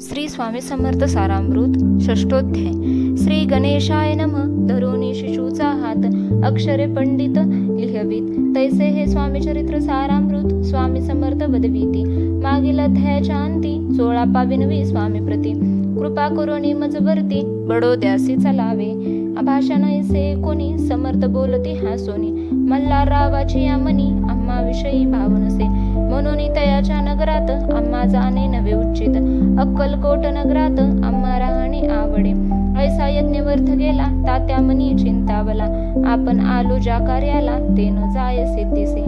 श्री स्वामी समर्थ सारामृत षष्टोध्याय श्री गणेशाय नम धरोनी शिशूचा हात अक्षरे पंडित लिहवीत. तैसे हे स्वामी चरित्र सारामृत स्वामी समर्थ वदविती. मागील अध्यायाच्या अंती सोळा पाविनवी स्वामी प्रती. कृपा करोनी मजवरती बडोद्यासी चलावे. भाषण ऐसे कोणी समर्थ बोलती हा हासोनी मल्हाररावाची या मनी आम्हा विषयी भावनसे. म्हणून तयाच्या नगरात आम्हा जाणे नवे उच्चित. अक्कलकोट नगरात आम्हा राहणे आवडे. ऐसा यज्ञ व्यर्थ गेला तात्या मनी चिंतावला. आपण आलो ज्या कार्याला ते न जाय सिद्धीसे.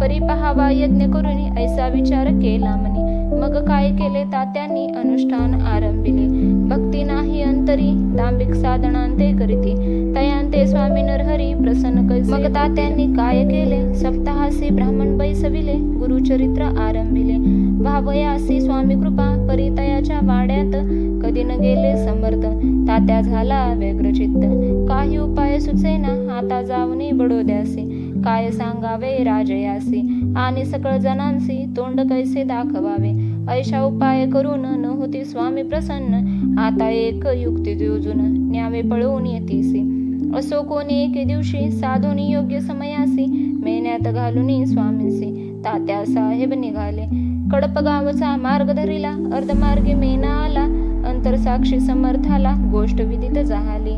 परी पहावा यज्ञ करुनी ऐसा विचार केला मनी. मग काय केले तात्यांनी अनुष्ठान आरंभिले. भक्ती नाही अंतरी दांभिक साधनांते करीती. तयांते स्वामी नरहरी प्रसन्न कैसे. मग तात्यांनी काय केले? सप्ताहासी ब्राह्मण बैसविले गुरुचरित्र आरंभिले. भावयासी स्वामी कृपा परितयाच्या वाड्यात कधी न गेले समर्थ. तात्या झाला व्यग्रचित्त काही उपाय सुचेना आता जावनी बडोद्यासी काय सांगावे राजयासी? आणि सकळ जणांसी तोंड कैसे दाखवावे? ऐशा उपाय करून न होती स्वामी प्रसन्न. आता एक युक्ती योजून न्यावे पळवून येतीसी. असो कोणी एके दिवशी साधूनी योग्य समयासी. मेन्यात घालून स्वामींसी. तात्या साहेब निघाले. कडप गावचा मार्ग धरिला अर्धमार्गी मेना आला अंतरसाक्षी समर्थाला गोष्ट विदित जाहाली.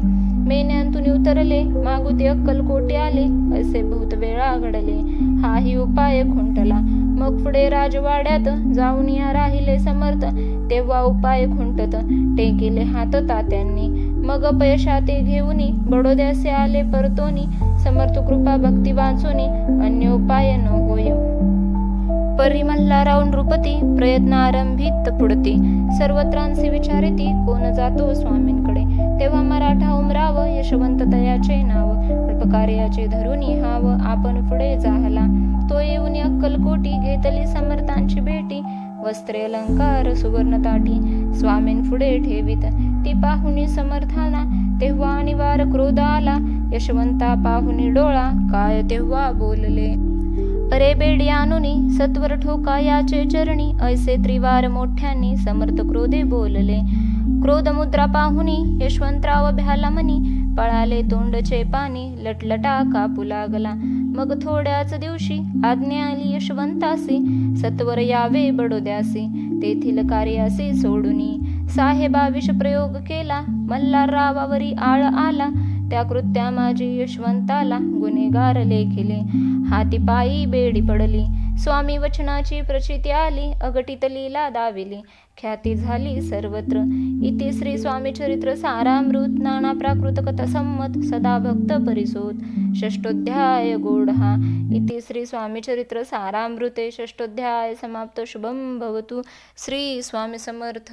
मेन्यांतून उतरले मागुती अक्कलकोटे आले असे बहुत वेळा घडले हाही उपाय खुंटला. मग पुढे राजवाड्यात जाऊन या राहिले समर्थ तेव्हा उपाय खुंटत टेकिले हात तात्यांनी. मग अपयशाते घेऊनी बडोद्यासे आले परतोनी समर्थ कृपा भक्ती वाचोनी अन्य उपाय न होय परी मल्हाराव नृपती प्रयत्न आरंभित पुढती. सर्वत्रांसी विचारिती कोण जातो स्वामींकडे? तेव्हा मराठा उमराव यशवंत दयाचे नाव. अल्पकार्याचे धरुनी हाव आपण पुढे जाहला. तो येऊन अक्कलकोटी घेतली समर्थांची भेटी. वस्त्रे अलंकार सुवर्ण ताटी स्वामीं पुढे ठेवित. ती पाहुणी समर्थाना तेव्हा अनिवार क्रोध आला यशवंता पाहुणी डोळा काय तेव्हा बोलले? अरे बेड आणुनी सत्वर ठोका याचे चरणी ऐसे त्रिवार मोठ्यांनी समर्थ क्रोधे बोलले. क्रोध मुद्रा पाहुनी यशवंतराव भ्याला पळाले तोंडचे पाणी लटलटा कापू लागला. मग थोड्याच दिवशी आज्ञा आली यशवंतासी सत्वर यावे बडोद्यासी तेथील कार्यासी सोडुनी. साहेबा विष प्रयोग केला मल्हाररावावरी आळ आला त्या कृत्या माझी यशवंताला गुन्हेगार लेखिले. हाती पायी बेडी पडली. स्वामी वचनाची प्रचिती आली. अगटित लीला दाविली. ख्याती झाली सर्वत्र. इति श्री स्वामी चरित्र सारामृत नाना प्राकृत कथा संमत सदा भक्त परिसोत. षष्टोध्याय गोढा इति श्री स्वामी चरित्र सारामृते षष्टोध्याय समाप्त. शुभम भवतु. श्री स्वामी समर्थ.